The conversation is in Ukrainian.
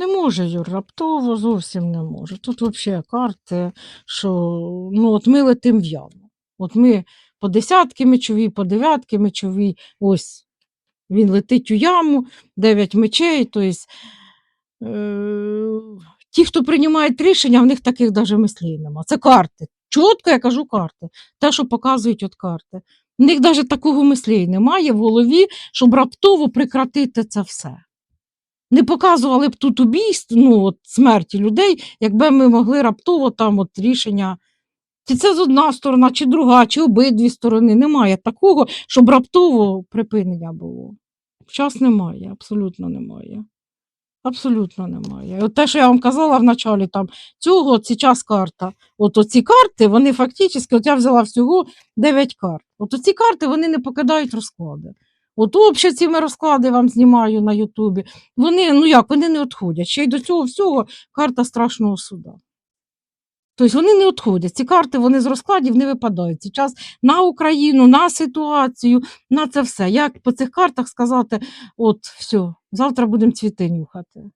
Не може, Юр, раптово зовсім не може. Тут взагалі карти, що ну, от ми летим в яму. От ми по десятки мечові, по дев'ятки мечові, ось він летить у яму, дев'ять мечей. Тобто, е, ті, хто приймають рішення, в них таких навіть мислей нема. Це карти. Чітко я кажу карти. Те, що показують от карти. В них навіть такого мислей немає в голові, щоб раптово прекратити це все. Не показували б тут убійств, ну, от, смерті людей, якби ми могли раптово там от рішення. Чи це з одна сторона, чи друга, чи обидві сторони. Немає такого, щоб раптово припинення було. Час немає, абсолютно немає. Абсолютно немає. От те, що я вам казала в началі, там цього от зараз карта. От оці карти, вони фактично, от я взяла всього 9 карт. От оці карти вони не покидають розклади. От общаці ці ми розклади вам знімаю на Ютубі. Вони, ну як, вони не відходять. Ще й до цього всього карта страшного суда. Тобто вони не відходять. Ці карти вони з розкладів не випадають. Час на Україну, на ситуацію, на це все. Як по цих картах сказати, от все, завтра будемо цвіти нюхати.